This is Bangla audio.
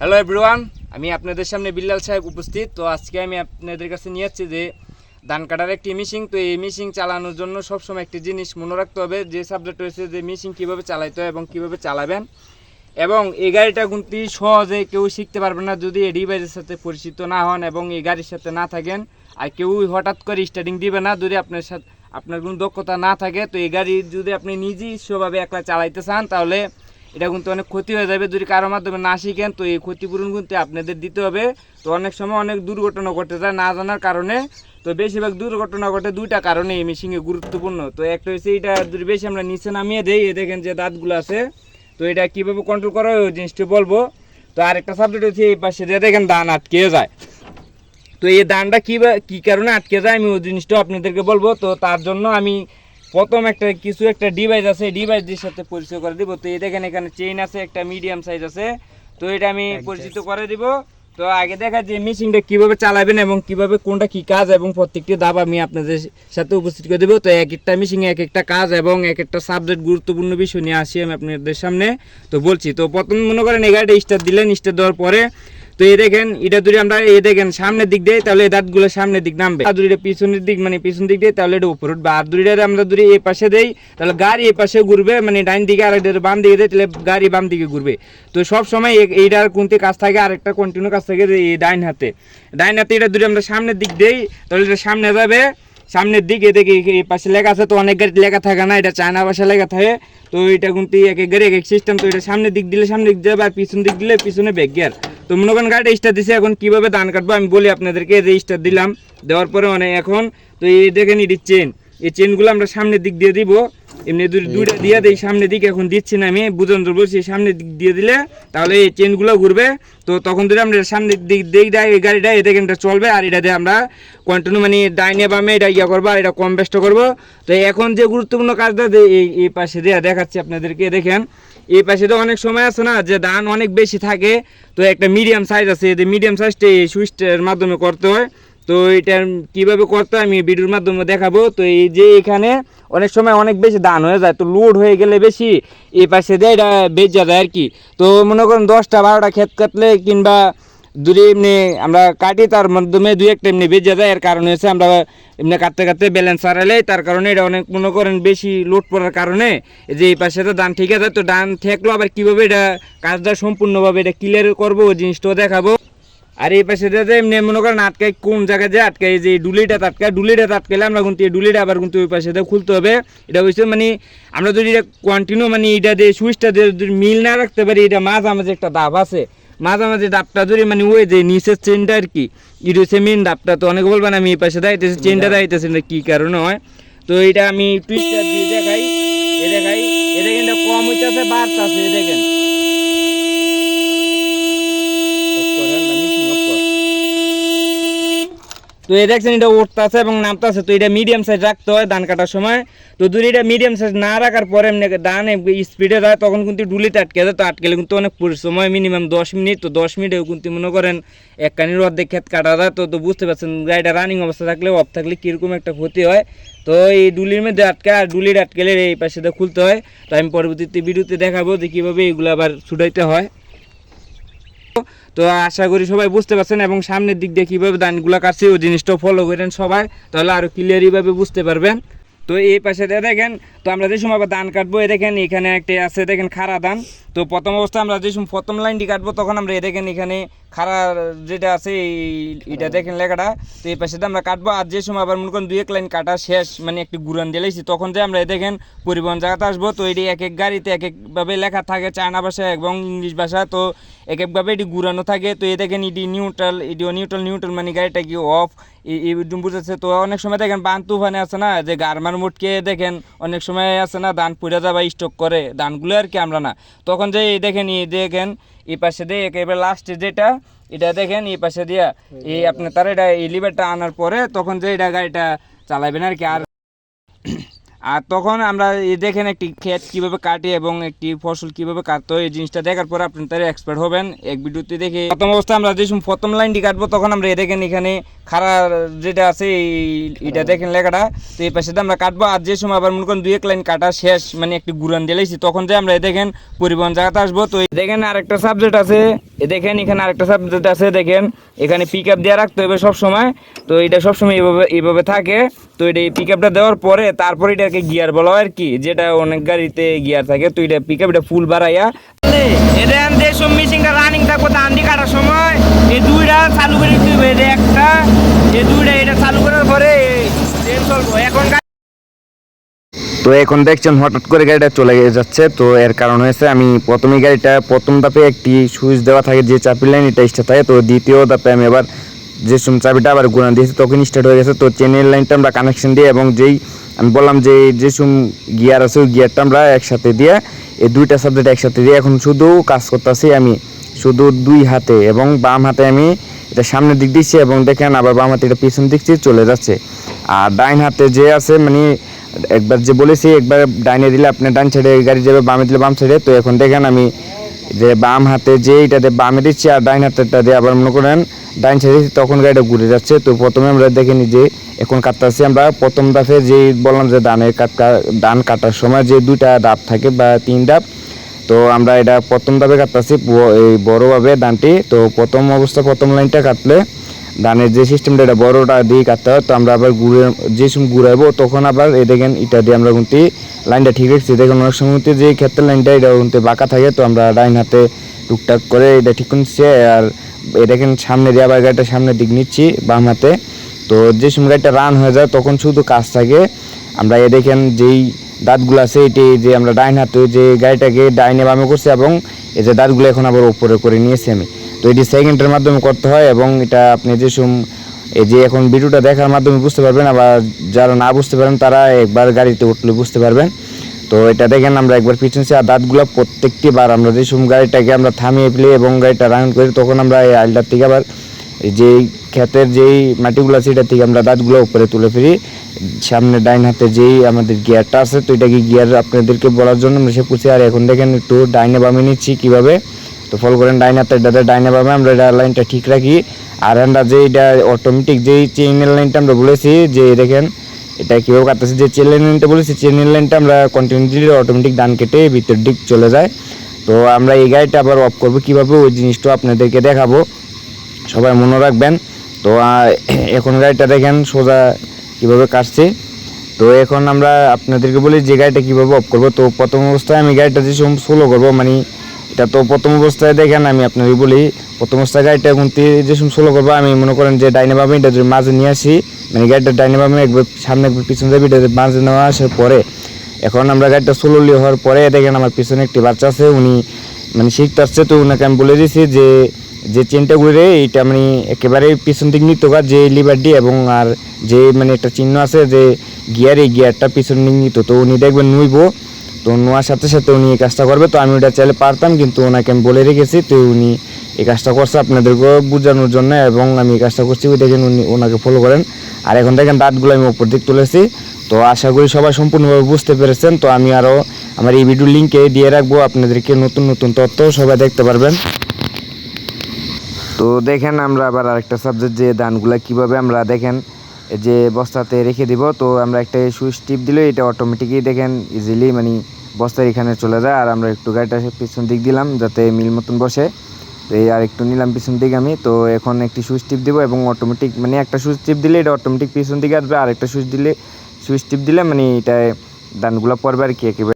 হ্যালো এভরিওয়ান আমি আপনাদের সামনে বিল্লাল সাহেব উপস্থিত। তো আজকে আমি আপনাদের কাছে নিয়ে যাচ্ছি যে, ধান কাটার একটি মিশিং তো এই মিশিং চালানোর জন্য সবসময় একটি জিনিস মনে রাখতে হবে, যে সাবজেক্ট রয়েছে যে মিশিং কীভাবে চালাইতে হয় এবং কীভাবে চালাবেন। এবং এই গাড়িটা কিন্তু সহজে কেউ শিখতে পারবে না যদি এই ডিভাইসের সাথে পরিচিত না হন এবং এই গাড়ির সাথে না থাকেন। আর কেউ হঠাৎ করে স্টার্টিং দিবে না যদি আপনার সাথে, আপনার কোনো দক্ষতা না থাকে। তো এই গাড়ি যদি আপনি নিজেই ইচ্ছভাবে একলা চালাইতে চান, তাহলে এটা কিন্তু অনেক ক্ষতি হয়ে যাবে যদি কারোর মাধ্যমে না শিখেন, তো এই ক্ষতিপূরণ কিন্তু আপনাদের দিতে হবে। তো অনেক সময় অনেক দুর্ঘটনা ঘটে যায় না জানার কারণে। তো বেশিরভাগ দুর্ঘটনা ঘটে দুইটা কারণে এই মেশিনে গুরুত্বপূর্ণ। তো একটা হচ্ছে এটা যদি বেশি আমরা নিচে নামিয়ে দেই দেখেন যে দাঁতগুলো আছে। তো এটা কীভাবে কন্ট্রোল করা হয়, ওই জিনিসটা বলব। তো আরেকটা সাবজেক্ট হচ্ছে এই পাশে দিয়ে দেখেন দান আটকে যায়। তো এই দানটা কী কী কারণে আটকে যায়, আমি ওই জিনিসটা আপনাদেরকে বলব। তো তার জন্য আমি প্রথম একটা কিছু একটা ডিভাইস আছে ডিভাইসের সাথে পরিচয় করে দিব। তো এই দেখেন এখানে চেইন আছে একটা মিডিয়াম সাইজ আছে। তো এটা আমি পরিচিত করে দিব। তো আগে দেখা যে মেশিনটা কীভাবে চালাবেন এবং কীভাবে কোনটা কি কাজ এবং প্রত্যেকটি দাব আমি আপনাদের সাথে উপস্থিত করে দেবো। তো এক একটা মেশিনে এক একটা কাজ এবং এক একটা সাবজেক্ট গুরুত্বপূর্ণ বিষয় নিয়ে আসি আমি আপনাদের সামনে। তো বলছি তো প্রথম মনে করেন এই গাড়িটা স্টার্ট দিলেন স্টার্ট দেওয়ার পরে তো এই দেখেন এটা যদি আমরা এই দেখেন সামনের দিক দিয়ে, তাহলে এই দাঁতগুলো সামনের দিক নামবে। আর পিছনের দিক মানে পিছন দিক দিয়ে, তাহলে এটা উপর উঠবে। আর দুইটা আমরা যদি এই পাশে দেই, তাহলে গাড়ি এই পাশে ঘুরবে মানে ডাইন দিকে আর এটা বাম দিকে দেয় তাহলে গাড়ি বাম দিকে ঘুরবে। তো সব সময় এইটার কোনটি কাজ থাকে আর একটা কন্টিনিউ কাজ থাকে এই ডাইন হাতে। ডাইন হাতে এটা যদি আমরা সামনের দিক দেই, তাহলে এটা সামনে যাবে। সামনের দিকে দেখি পাশে লেখা আছে, তো অনেক গাড়ি লেখা থাকে না, এটা চায়না ভাষা লেখা থাকে। তো এটা কিন্তু এক এক গাড়ি, এক এক সিস্টেম তো এটা সামনের দিক দিলে সামনের দিক যাবে, আর পিছন দিক দিলে পিছনে ব্যাক গিয়ার। তো মনে করেন গাড়িটা স্টার দিছে এখন কীভাবে ধান কাটবো আমি বলি আপনাদেরকে যে স্টার দিলাম দেওয়ার পরে মানে এখন তো এই দেখেন এটি চেন এই চেনগুলো আমরা সামনের দিক দিয়ে দিব এমনি দুই- দুইটা দিয়ে দিই সামনের দিকে এখন দিচ্ছি না আমি বুঝন্ত বলছি সামনের দিক দিয়ে দিলে তাহলে এই চেনগুলো ঘুরবে তো তখন যদি আমরা সামনের দিক দিক দেয় এই গাড়িটা এই দেখেন এটা চলবে আর এটা দিয়ে আমরা কন্টিনিউ মানে ডাইনে বামে এটা ইয়া করব আর এটা কম বেস্ট করব। তো এখন যে গুরুত্বপূর্ণ কাজটা এই এই পাশে দিয়ে দেখাচ্ছি আপনাদেরকে দেখেন এই পাশে তো অনেক সময় আছে না যে ধান অনেক বেশি থাকে, তো একটা মিডিয়াম সাইজ আছে, এই মিডিয়াম সাইজটা এই সুইচটার মাধ্যমে করতে হয়। তো এটা কীভাবে করতে আমি ভিডিওর মাধ্যমে দেখাবো। তো এই যে এখানে অনেক সময় অনেক বেশি দান হয়ে যায়, তো লোড হয়ে গেলে বেশি এই পাশে দেয় এটা বেজা যায় আর কি। তো মনে করেন দশটা বারোটা ক্ষেত কাটলে কিংবা যদি এমনি আমরা কাটি, তার মাধ্যমে দুই একটা এমনি বেজে যায়। এর কারণে হচ্ছে আমরা এমনি কাটতে কাটতে ব্যালেন্স হারালে, তার কারণে এটা অনেক মনে করেন বেশি লোড পড়ার কারণে যে এই পাশে তো ডান ঠিক আছে, তো ডান ঠেকলো, আবার কীভাবে এটা কাজটা সম্পূর্ণভাবে এটা ক্লিয়ার করব, ওই জিনিসটাও দেখাবো। আর এই পাশে যে এমনি মনে করেন আটকায় কোন জায়গায় যে আটকায় এই যে ডুলিটা আটকায়, ডুলিটা আটকালে আমরা কিন্তু এই ডুলিটা আবার কিন্তু ওই পাশে খুলতে হবে। এটা হচ্ছে মানে আমরা যদি এটা কন্টিনিউ মানে এটা দিয়ে সুইচটা দিয়ে মিল না রাখতে পারি, এটা মাঝামাঝি একটা দাব আছে। মাঝামাঝি ডাবটা ধরি মানে ওই যে নিচের চেনটা আর কি হচ্ছে মেন ডাবটা। তো অনেকে বলবেন আমি এই পাশে দাঁড়াইতেছি চেনটা দাঁড়াইতেছি না কি কারণে হয়? তো এটা আমি টুইস্টার দিয়ে দেখাই এ দেখাই এটা কিন্তু কম হইতেছে বাড়তেছে এ দেখেন। তো এই দেখছেন, এটা উঠতেছে এবং নামতেছে। তো এটা মিডিয়াম সাইজ রাখতে হয় ধান কাটার সময়। তো যদি এটা মিডিয়াম সাইজ না রাখার পরে এমনি ধান স্পিডে যায়, তখন কিন্তু ডুলিতে আটকে যায়। তো আটকেলে কিন্তু অনেক সময় মিনিমাম দশ মিনিট। তো দশ মিনিটেও কিন্তু মনে করেন, এক কানির অর্ধেক ক্ষেত কাটা যায়। তো তো বুঝতে পারছেন, গাড়িটা রানিং অবস্থা থাকলে অফ থাকলে কীরকম একটা ক্ষতি হয়। তো এই ডুলির মধ্যে আটকে, আর ডুলির আটকেলে এই পাশে খুলতে হয়। তো আমি পরবর্তীতে ভিডিওতে দেখাবো যে কীভাবে এগুলো আবার ছুটাইতে হয়। তো আশা করি সবাই বুঝতে পারছেন এবং সামনের দিক দিয়ে কীভাবে দানগুলো কাটছে ওই জিনিসটাও ফলো করেন সবাই, তাহলে আরও ক্লিয়ারিভাবে বুঝতে পারবেন। তো এই পাশে দেখেন, তো আমরা যে সময় ধান কাটবো এ দেখেন এখানে একটা আছে, দেখেন খাড়া ধান। তো প্রথম অবস্থা আমরা যে সময় প্রথম লাইনটি কাটবো, তখন আমরা এ দেখেন এখানে খাড়া যেটা আছে এটা দেখেন লেখাটা। তো এই পাশে আমরা কাটবো, আর যে সময় আবার মনে করেন দুই এক লাইন কাটা শেষ মানে একটু গুরান দিলেছি তখন যে আমরা এ দেখেন পরিবহন জায়গাতে আসব। তো এটি এক এক গাড়িতে এক একভাবে লেখা থাকে, চায়না ভাষা এবং ইংলিশ ভাষা তো এক একভাবে এটি ঘুরানো থাকে। তো এ দেখেন এটি নিউট্রাল এটিও নিউট্রাল নিউট্রাল মানে গাড়িটা কি অফ বুঝেছে তো অনেক সময় দেখেন বান তুফানে আছে না, যে গারমার মুটকে দেখেন অনেক সময় আছে না, ধান পুড়ে যাবা স্টক করে, ধানগুলো আর কি আমরা না। তখন যে এই দেখেন এই দেখেন এই পাশে দিয়ে একেবারে লাস্টে যেটা, এটা দেখেন এই পাশে দিয়া এই আপনার তার এটা এই লিভারটা আনার পরে তখন যে এটা গাড়িটা চালাবেন আর কি। আর আর তখন আমরা দেখেন একটি ক্ষেত কীভাবে কাটে এবং একটি ফসল কীভাবে কাটতে হয়, এই জিনিসটা দেখার পর আপনি তার এক্সপার্ট হবেন এক ভিডিওতে দেখে। প্রথম অবস্থা আমরা যে প্রথম লাইনটি কাটবো, তখন আমরা দেখেন এখানে খাড়া যেটা আছে, এই এটা দেখেন লেখাটা। তো এই পাশে আমরা কাটবো। আর যে সময় আবার মনে করেন দুই এক লাইন কাটা শেষ মানে একটি গুরান দিলেছি তখন যে আমরা দেখেন পরিবহন জায়গাতে আসব। তো দেখেন আরেকটা সাবজেক্ট আছে। এ দেখেন এখানে আরেকটা সাবজেক্ট আছে, দেখেন। এখানে পিক আপ দেওয়া রাখতে হবে সবসময়। তো এটা সবসময় এইভাবে এইভাবে থাকে। তো এটা এই পিক আপটা দেওয়ার পরে তারপরে এটাকে গিয়ার বলা হয় আর কি? যেটা অনেক গাড়িতে গিয়ার থাকে তো এটা পিক আপ এটা ফুল বাড়াইয়া। এটা যে সব মেশিনটা রানিং থাকব ধান দিয়ে কাটার সময়। এই দুইটা চালু করে দিতে হবে একটা। এই দুইটা এটা চালু করার পরে চলবো এখন তো এখন দেখছেন হঠাৎ করে গাড়িটা চলে যাচ্ছে তো এর কারণ হয়েছে আমি প্রথমে গাড়িটা প্রথম ধাপে একটি সুইচ দেওয়া থাকে যে চাপি লাইন এটা স্টার্ট থাকে তো দ্বিতীয় ধাপে আমি এবার যে চাবিটা আবার ঘুরান দিয়েছি তখন স্টার্ট হয়ে গেছে। তো চেনের লাইনটা আমরা কানেকশন দিয়ে এবং যেই আমি বললাম যে যে সম গিয়ার আছে, ওই গিয়ারটা আমরা একসাথে দিয়ে, এই দুইটা সাবজেক্ট একসাথে দিয়ে এখন শুধু কাজ করতেছি আমি। শুধু দুই হাতে এবং বাম হাতে আমি এটা সামনের দিক দিচ্ছি এবং দেখেন আবার বাম হাতে এটা পিছন দিচ্ছি চলে যাচ্ছে। আর ডাইন হাতে যে আছে মানে একবার যে বলেছি, একবার ডাইনে দিলে আপনি ডান সাইডে গাড়ি যাবে, বামে দিলে বাম সাইডে তো এখন দেখেন আমি যে বাম হাতে যে এটাতে বামে দিচ্ছি আর ডাইন হাতেরটা দিয়ে আবার মনে করেন ডাইন দিচ্ছি, তখন গাড়িটা ঘুরে যাচ্ছে। তো প্রথমে আমরা দেখে নিই যে এখন কাটতেছি আমরা। প্রথম দাফে যে বললাম যে ধানের কাটকা ধান কাটার সময় যে দুইটা ডাব থাকে বা তিন ডাব তো আমরা এটা প্রথম ধাপে কাটতেছি এই বড়োভাবে ডানটি তো প্রথম অবস্থা প্রথম লাইনটা কাটলে ধানের যে সিস্টেমটা এটা বড়টা দিয়ে কাটতে হয়, তো আমরা আবার ঘুরে যে সময় ঘুরাইবো তখন আবার এই দেখেন এটা দিয়ে আমরা কিন্তু লাইনটা ঠিক রাখছি। দেখেন অনেক সময় যে ক্ষেত্রের লাইনটা এটা কিন্তু বাঁকা থাকে, তো আমরা ডাইন হাতে টুকটাক করে এটা ঠিক করছি, আর দেখেন সামনে দিয়ে আবার গাড়িটা সামনের দিক নিচ্ছি, বাম হাতে। তো যে সময় গাড়িটা রান হয়ে যায়, তখন শুধু কাজ থাকে, আমরা এ দেখেন যেই দাঁতগুলো আছে, এটি যে আমরা ডাইন হাতে যে গাড়িটাকে ডাইনে বামে করছি, এবং এই যে দাঁতগুলো এখন আবার উপরে করে নিয়েছি আমি। এটি সেকেন্ডের মাধ্যমে করতে হয় এবং এটা আপনি যে এই যে এখন ভিডিওটা দেখার মাধ্যমে বুঝতে পারবেন, আবার যারা না বুঝতে পারেন তারা একবার গাড়িতে উঠলে বুঝতে পারবেন। তো এটা দেখেন, আমরা একবার পিছনে আর দাঁতগুলো প্রত্যেকটি বার আমরা যে সম গাড়িটাকে আমরা থামিয়ে ফেলি এবং গাড়িটা রান করি, তখন আমরা এই আইলটার থেকে আবার যে ক্ষেতের যেই মাটিগুলো আছে এটা থেকে আমরা দাঁতগুলো উপরে তুলে ফিরি সামনে ডাইন হাতে যেই আমাদের গিয়ারটা আছে, তো এটা কি গিয়ার আপনাদেরকে বলার জন্য আমরা সে পুছি, আর এখন দেখেন একটু ডাইনে বামে নিচ্ছি কীভাবে। তো ফলো করেন, ডাইন হাতে এটাতে ডাইনে বামে, আমরা এটা লাইনটা ঠিক রাখি। আর আমরা যে এটা অটোমেটিক যেই চেইনের লাইনটা আমরা বলেছি, যে দেখেন, এটা কীভাবে কাটতেছি, যে চেন লাইনটা বলেছি চেনের লাইনটা আমরা কন্টিনিউলি অটোমেটিক ডান কেটে ভিতর দিক চলে যায়। তো আমরা এই গাড়িটা আবার অফ করব কীভাবে, ওই জিনিসটা আপনাদেরকে দেখাবো। সবাই মনে রাখবেন। তো এখন গাড়িটা দেখেন, সোজা কীভাবে কাটছে। তো এখন আমরা আপনাদেরকে বলি যে গাড়িটা কীভাবে অফ করব। তো প্রথম অবস্থায় আমি গাড়িটা যে স্লো করব মানে এটা তো প্রথম অবস্থায় দেখেন, আমি আপনাকে বলি, প্রথম অবস্থায় গাড়িটা এখন তি- যে স্লো করব, আমি মনে করেন যে ডাইনে বামে এটা যদি মাঝে নিয়ে আসি মানে গাড়িটা ডাইনে বামে একবার সামনে একবার পিছনে যাবে এটা মাঝে নেওয়া আসার পরে, এখন আমরা গাড়িটা স্লোলি হওয়ার পরে দেখেন আমার পিছনে একটি বাচ্চা আছে, উনি মানে শিখতে আসছে তো ওনাকে আমি বলে দিয়েছি যে যে চেনটা ঘুরে এটা মানে একেবারে পিছন দিক নিতে হোক যে লিভারটি এবং আর যে মানে একটা চিহ্ন আছে যে গিয়ার এই গিয়ারটা পিছন দিক নিত তো উনি দেখবেন নুইবো তো নোয়ার সাথে সাথে উনি এই কাজটা করবে, তো আমি ওটা চাইলে পারতাম, কিন্তু ওনাকে আমি বলে রেখেছি, তো উনি এই কাজটা করছে আপনাদেরকেও বোঝানোর জন্য, এবং আমি এই কাজটা করছি, ওই দেখেন উনি ওনাকে ফলো করেন। আর এখন দেখেন দাঁতগুলো আমি ওপর দিক তুলেছি, তো আশা করি সবাই সম্পূর্ণভাবে বুঝতে পেরেছেন, তো আমি আরও আমার এই ভিডিও লিঙ্কে দিয়ে রাখব, আপনাদেরকে নতুন নতুন তথ্য সবাই দেখতে পারবেন। তো দেখেন আমরা আবার আরেকটা সাবজেক্ট যে ধানগুলা কীভাবে আমরা দেখেন যে বস্তাতে রেখে দিব, তো আমরা একটা সুইচ টিপ দিলে এটা অটোমেটিকই দেখেন ইজিলি মানে বস্তার এখানে চলে যায় আর আমরা একটু গাড়িটা পিছন দিক দিলাম যাতে মিল মতন বসে। এই আর একটু নিলাম পিছন দিক আমি। তো এখন একটি সুইচ টিপ দিব এবং অটোমেটিক মানে একটা সুইচ টিপ দিলে এটা অটোমেটিক পিছন দিকে আসবে। আর একটা সুইচ দিলে, সুইচ টিপ দিলে মানে এটা দানগুলো পড়বে আর কি একেবারে।